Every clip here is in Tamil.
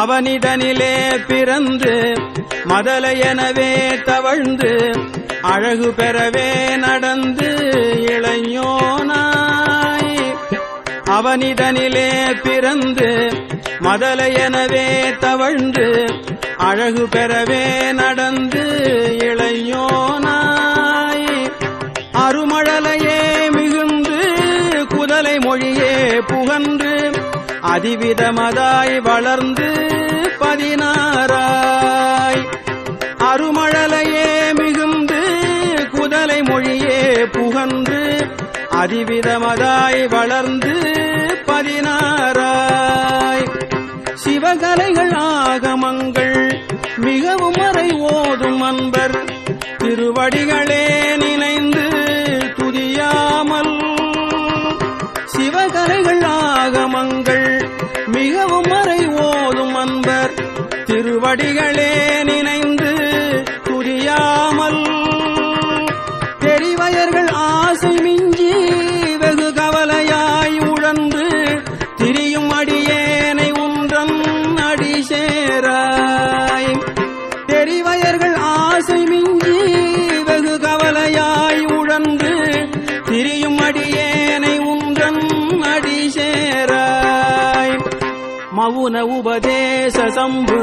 அவனிடனிலே பிறந்து மதலையெனவே தவழ்ந்து அழகு பெறவே நடந்து இளைஞனாய். அவனிடனிலே பிறந்து மதலையெனவே தவழ்ந்து அழகு பெறவே நடந்து இளைஞோனாய். அருமழலையே மிகுந்து குதலை மொழியே புகன்று அதிவிதமதாய் வளர்ந்து பதினாராய் அருமழலையே மிகுந்து குதலை மொழியே புகன்று அதிவிதமதாய் வளர்ந்து பதினாராய் சிவகலைகள் ஆகமங்கள் மிகவும் மறை ஓதும் அன்பர் திருவடிகளே அடிகளே நினைந்து துதியாமல் தெரிவயர்கள் ஆசை மிஞ்சி வெகு கவலையாய் உழன்று திரியும் அடியேனை உன்றன் அடி சேராய். தெரிவயர்கள் ஆசை மிஞ்சி வெகு கவலையாய் உழன்று திரியும் அடியேனை உன்றன் அடி சேராய். மவுன உபதேச சம்பு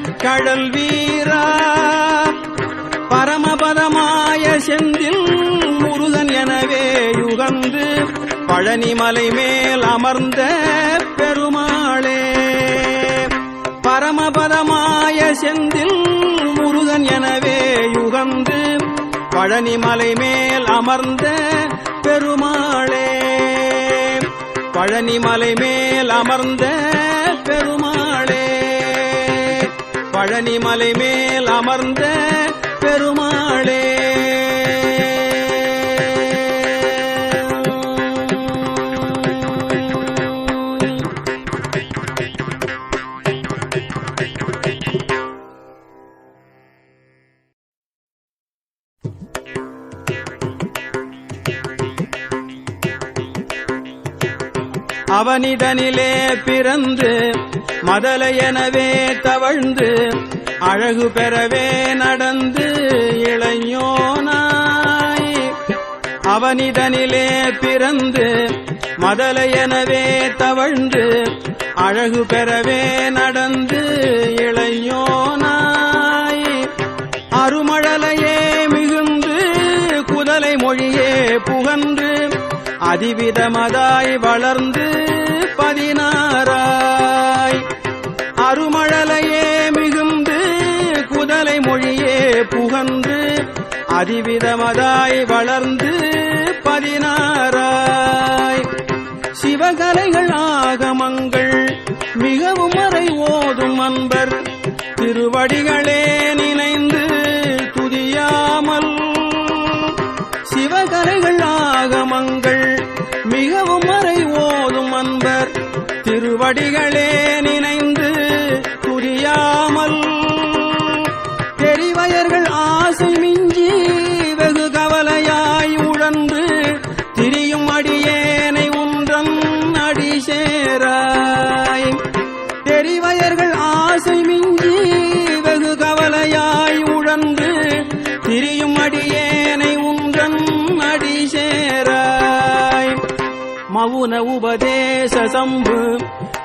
கடல் வீரா பரமபதமாய செந்தில் முருகன் எனவே யுகந்து பழனிமலை மேல் அமர்ந்த பெருமாளே. பரமபதமாய செந்தில் முருகன் எனவே யுகந்து பழனிமலை மேல் அமர்ந்த பெருமாளே. பழனிமலை மேல் அமர்ந்த பெருமாளே. பழனிமலை மேல் அமர்ந்த பெருமாளே. அவனிடனிலே பிறந்து மதலையெனவே தவழ்ந்து அழகு பெறவே நடந்து இளைஞனாய். அவனிடனிலே பிறந்து மதலையெனவே தவழ்ந்து அழகு பெறவே நடந்து இளைஞோனாய். அதிவிதமதாய் வளர்ந்து பதினாராய் அருமழலையே மிகுந்து குதலை மொழியே புகன்று அதிவிதமதாய் வளர்ந்து பதினாராய் சிவகலைகள் ஆகமங்கள் மிகவும் மறை ஓதும் அன்பர். திருவடிகளே நினைந்து துதியாமல் சிவகலைகள் ஆகமங்கள் திருவடிகளே நினைந்து புரியாமல் தெரிவயர்கள் ஆசை மிஞ்சி வெகு கவலையாய் உழன்று திரியும் அடியேனை ஒன்றன் அடி சேராய். தெரிவயர்கள் ஆசை மிஞ்சி வெகு கவலையாய் உழன்று திரியும் அடியேனை உன்றன் அடி சேராய். மவுன உபதேச சம்பு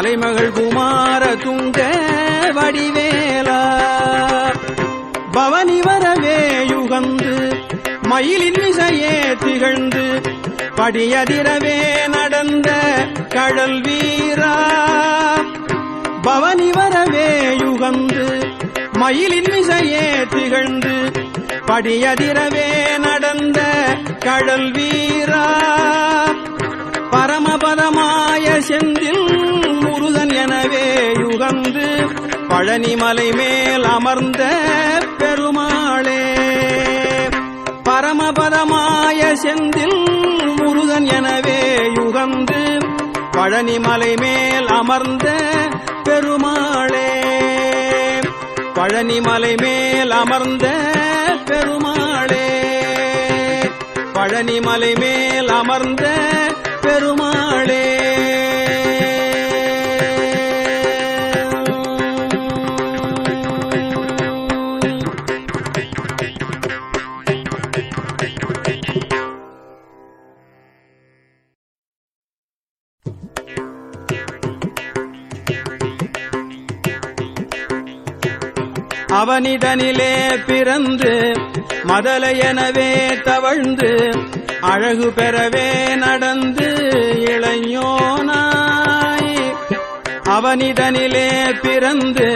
மலைமகள் குமார துங்க வடிவேலா. பவனி வரவே யுகந்து மயிலின் விசையே திகழ்ந்து படியதிரவே நடந்த கடல் வீரா. பவனி வரவே யுகந்து மயிலின் விசையே திகழ்ந்து படியதிரவே நடந்த கடல் வீரா. பரமபதமாய செந்தில் எனவே யுகந்து பழனிமலை மேல் அமர்ந்த பெருமாளே. பரமபதமாய செந்தில் முருகன் எனவே யுகந்து பழனிமலை மேல் அமர்ந்த பெருமாளே. பழனிமலை மேல் அமர்ந்த பெருமாளே. பழனிமலை மேல் அமர்ந்த பெருமாளே. அவனிடனிலே பிறந்து மதலையெனவே தவழ்ந்து அழகு பெறவே நடந்து இளைஞனாய். அவனிடனிலே பிறந்து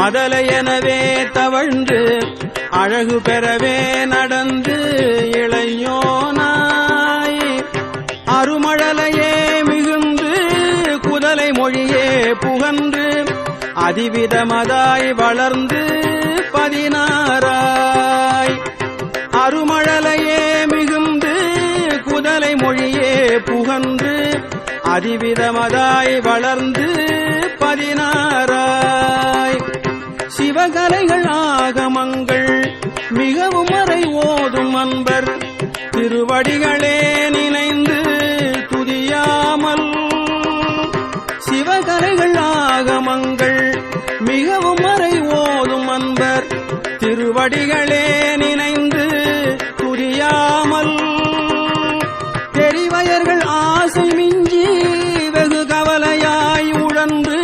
மதலையெனவே தவழ்ந்து அழகு பெறவே நடந்து இளைஞனாய். அருமழலையே மிகுந்து குதலை மொழியே புகன்று அதிவிதமதாய் வளர்ந்து பதினாராய் அருமழலையே மிகுந்து குதலை மொழியே புகந்து அதிவிதமதாய் வளர்ந்து பதினாராய் சிவகலைகள் ஆகமங்கள் மிகவும் அறை ஓதும் அன்பர் திருவடிகளே. படிகளே நினைந்து புரியாமல் தெரிவயர்கள் ஆசை மிஞ்சி வெகு கவலையாய் உழன்று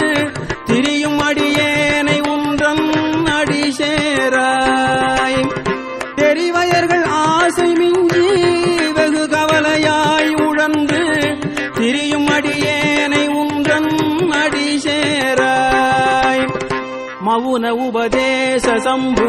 திரியும் அடியேனை உன்றன் அடி சேராய். தெரிவயர்கள் ஆசை மிஞ்சி வெகு கவலையாய் உழன்று திரியும் அடியேனை உன்றன் அடி சேராய். மவுன உபதேச சம்பு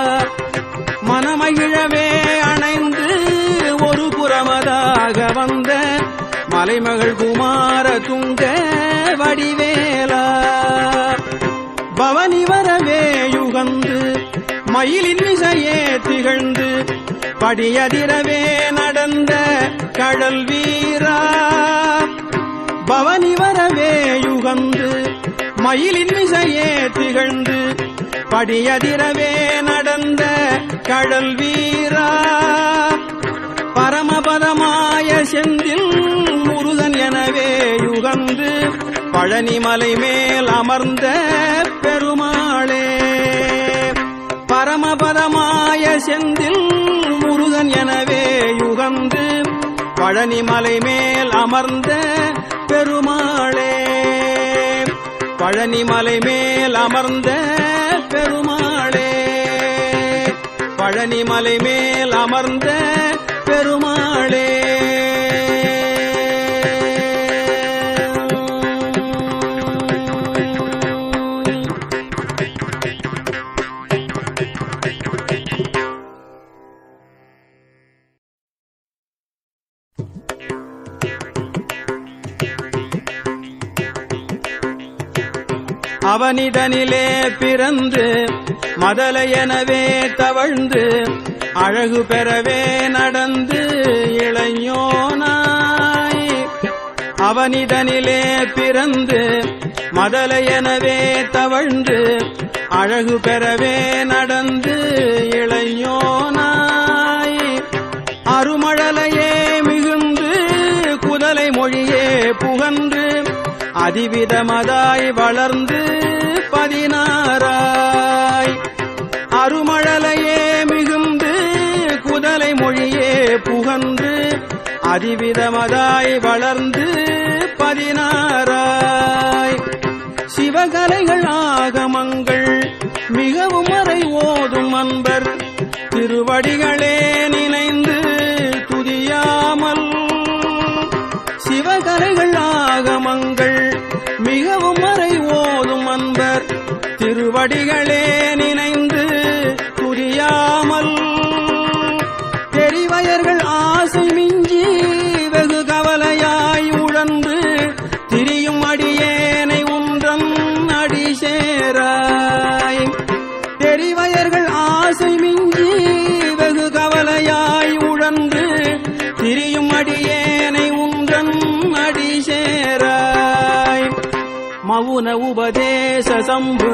மலைமகள் குமார துங்க வடிவேலா. பவனி வரவே யுகந்து மயிலின் விசையே திகழ்ந்து படியதிரவே நடந்த கடல் வீரா. பவனி வரவே யுகந்து மயிலின் விசையே திகழ்ந்து படியதிரவே நடந்த கடல் வீரா. பரமபதமாய செந்தில் எனவே யுகந்து பழனிமலை மேல் அமர்ந்த பெருமாளே. பரமபதமாய செந்தில் முருகன் எனவே யுகந்து பழனிமலை மேல் அமர்ந்த பெருமாளே. பழனிமலை மேல் அமர்ந்த பெருமாளே. பழனிமலை மேல் அமர்ந்த மனிதனிலே பிறந்து மதலை எனவே தவழ்ந்து அழகு பெறவே நடந்து இளைஞோனாய். அவனிதனிலே பிறந்து மதலை எனவே தவழ்ந்து அழகு பெறவே நடந்து இளைஞோனாய். அருமழலையே மிகுந்து குதலை மொழியே புகன்று அதிவிதமதாய் வளர்ந்து பதினாராய் அருமழலையே மிகுந்து குதலை மொழியே புகந்து அதிவிதமதாய் வளர்ந்து பதினாராய் சிவகலைகள் ஆகமங்கள் மிகவும் அறை ஓதும் அன்பர் திருவடிகளே நினைந்து படிகளே நினைந்து புரியாமல் தெரிவயர்கள் ஆசை மிஞ்சி வெகு கவலையாய் உழன்று திரியும் அடியேனை உன்றன் அடி சேராய். தெரிவயர்கள் ஆசை மிஞ்சி வெகு கவலையாய் உழன்று திரியும் அடியேனை உன்றன் அடி சேராய். மவுன உபதேச சம்பு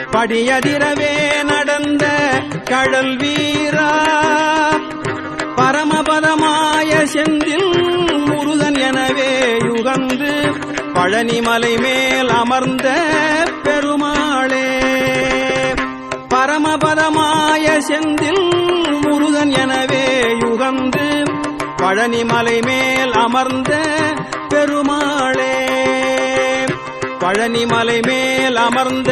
படியதிரவே நடந்த கடல் வீரா. பரமபதமாய செந்தில் முருகன் எனவே யுகந்து பழனிமலை மேல் அமர்ந்த பெருமாளே. பரமபதமாய செந்தில் முருகன் எனவே யுகந்து பழனிமலை மேல் அமர்ந்த பெருமாளே. பழனிமலை மேல் அமர்ந்த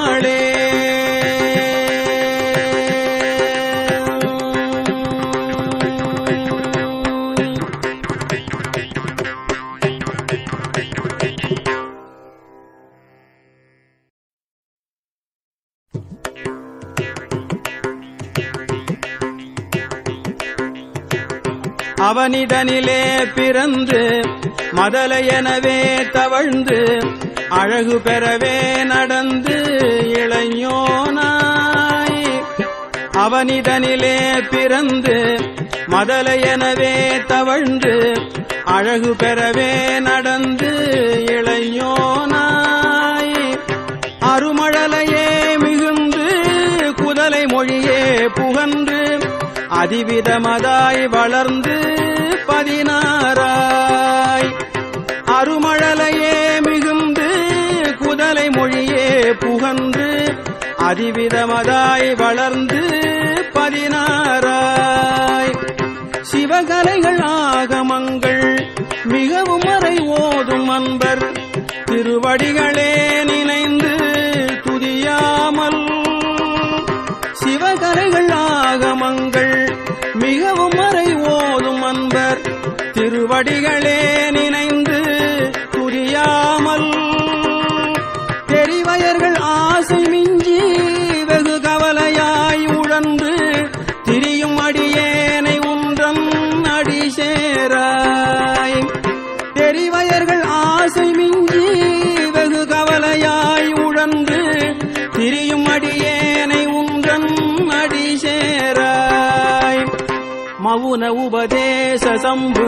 அவனிடனிலே பிறந்து மதலை எனவே தவழ்ந்து அழகு பெறவே நடந்து இளைஞனாய். அவனிடனிலே பிறந்து மதலை எனவே தவழ்ந்து அழகு பெறவே நடந்து இளைஞனாய். அருமழலையே மிகுந்து குதலை மொழியே புகன்று அதிவிதமதாய் வளர்ந்து பதினாராய் அருமழலையே மிகுந்து குதலை மொழியே புகன்று அதிவிதமதாய் வளர்ந்து பதினாராய் சிவகலைகள் ஆகமங்கள் மிகவும் அறை ஓதும் அன்பர் திருவடிகளே நினை படிகளே நினைந்து புரியாமல் தெரிவயர்கள் ஆசை மிஞ்சி வெகு கவலையாய் உழன்று திரியும் அடியேனை உன்றன் அடி சேராய். தெரிவயர்கள் ஆசை மிஞ்சி வெகு கவலையாய் உழன்று திரியும் அடியேனை உன்றன் அடி சேராய். மவுன உபதேச சம்பு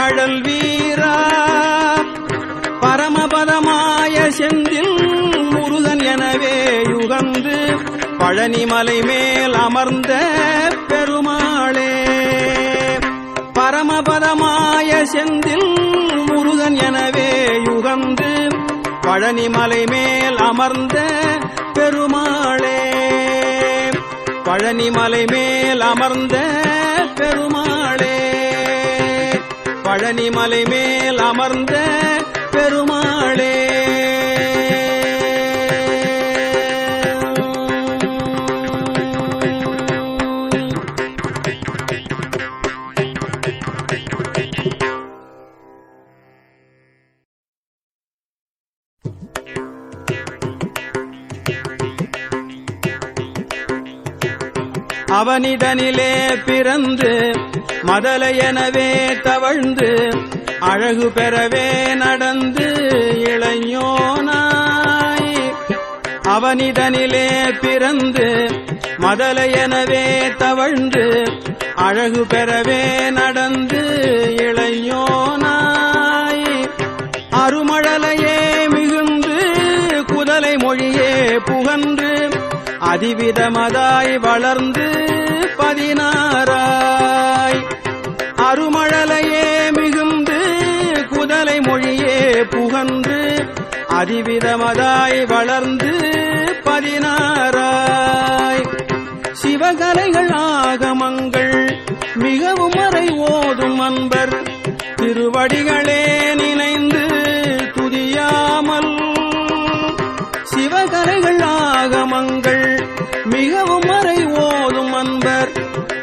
கடல் வீரா. பரமபதமாய செந்தில் முருகன் எனவே யுகந்து பழனிமலை மேல் அமர்ந்த பெருமாளே. பரமபதமாய செந்தில் முருகன் எனவே யுகந்து பழனிமலை மேல் அமர்ந்த பெருமாளே. பழனிமலை மேல் அமர்ந்த பெருமாளே. பழனி மலை மேல் அமர்ந்த பெருமாளே. அவனிடனிலே பிறந்து மதலையனவே தவழ்ந்து அழகு பெறவே நடந்து இளைஞனாய். அவனிதனிலே பிறந்து மதலையனவே தவழ்ந்து அழகு பெறவே நடந்து இளைஞனாய். அருமழலையே மிகுந்து குதலை மொழியே புகன்று அதிவிதமதாய் வளர்ந்து பதினாராய் அருமழலையே மிகுந்து குதலை மொழியே புகன்று அதிவிதமதாய் வளர்ந்து பதினாராய் சிவகலைகள் ஆகமங்கள் மிகவும் மறை ஓதும் அன்பர். திருவடிகளே நினைந்து துதியாமல். சிவகலைகள் ஆகமங்கள் மிகவும் மறை ஓதும் அன்பர்.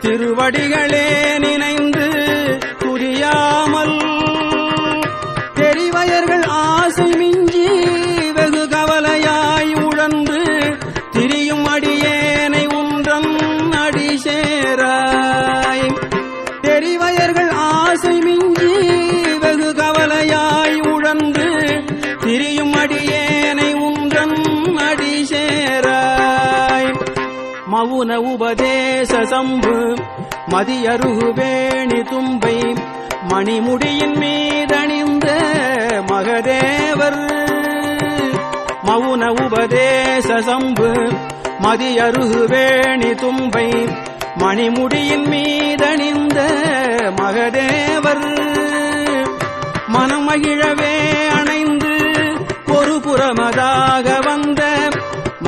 திருவடிகளே நினை மவுன உபதேச சம்பு மதியருகு வேணி தும்பை மணிமுடியின் மீதணிந்த மகதேவர். மவுன உபதேச சம்பு மதியருகு வேணி தும்பை மணிமுடியின் மீதணிந்த மகதேவர். மனமகிழவே அணைந்து ஒரு புறமதாக வந்த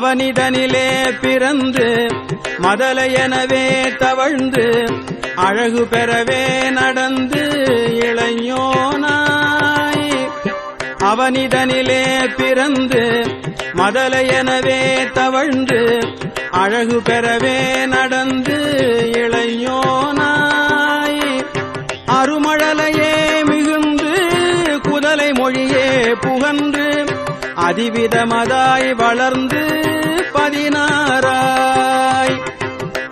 அவனிடனிலே பிறந்து மதலையெனவே தவழ்ந்து அழகு பெறவே நடந்து இளைஞனாய். அவனிடனிலே பிறந்து மதலையெனவே தவழ்ந்து அழகு பெறவே நடந்து இளைஞோ அதிவிதமதாய் வளர்ந்து பதினாராய்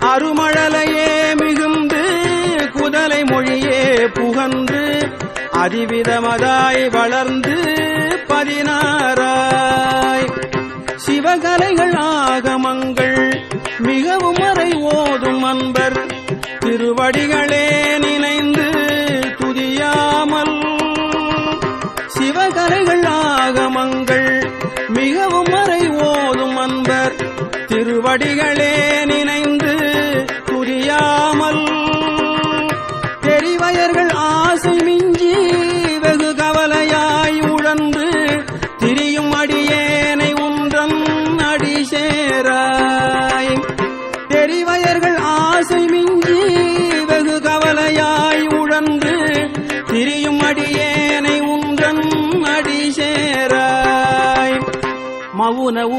அருமழலையே மிகுந்து குதலை மொழியே புகந்து அதிவிதமதாய் வளர்ந்து பதினாராய் சிவகலைகள் ஆகமங்கள் மிகவும் வரை ஓதும் அன்பர் திருவடிகளே நீ வடிகளே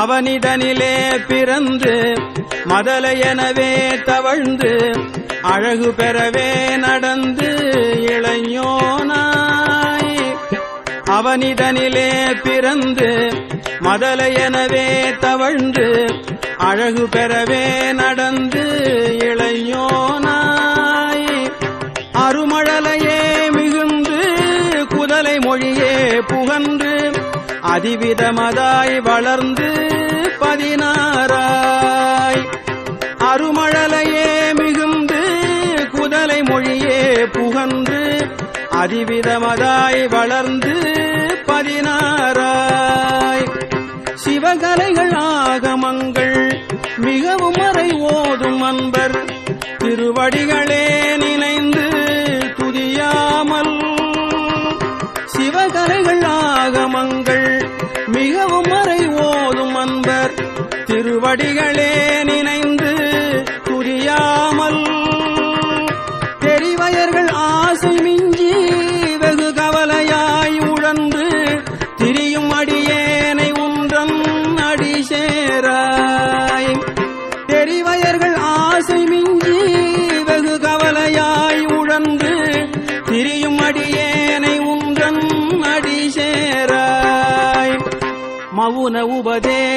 அவனிடனிலே பிறந்து மதலையெனவே தவழ்ந்து அழகு பெறவே நடந்து இளைஞனாய். அவனிடனிலே பிறந்து மதலையெனவே தவழ்ந்து அழகு பெறவே நடந்து இளைஞோனாய் அதிவிதமதாய் வளர்ந்து பதினாராய் அருமழலையே மிகுந்து குதலை மொழியே புகன்று அதிவிதமதாய் வளர்ந்து பதினாராய் சிவகலைகள் ஆகமங்கள் மிகவும் அறை ஓதும் அன்பர் திருவடிகளே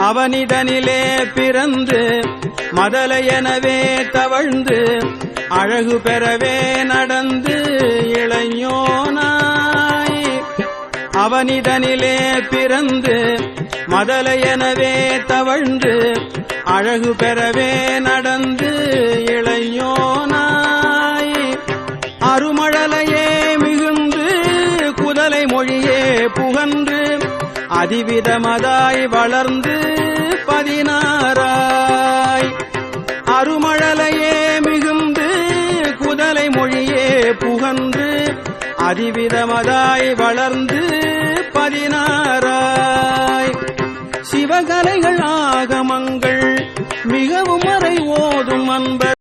அவனிடனிலே பிறந்து மதலையெனவே தவழ்ந்து அழகு பெறவே நடந்து இளைஞனாய். அவனிடனிலே பிறந்து மதலையெனவே தவழ்ந்து அழகு பெறவே நடந்து இளைஞோனாய். அருமழலையே மிகுந்து குதலை மொழியே புகன்று அதிவிதமதாய் வளர்ந்து பதினாராய் அருமழலையே மிகுந்து குதலை மொழியே புகன்று அதிவிதமதாய் வளர்ந்து பதினாராய் சிவகலைகள் ஆகமங்கள் மிகவும் மறை ஓதும் அன்பர்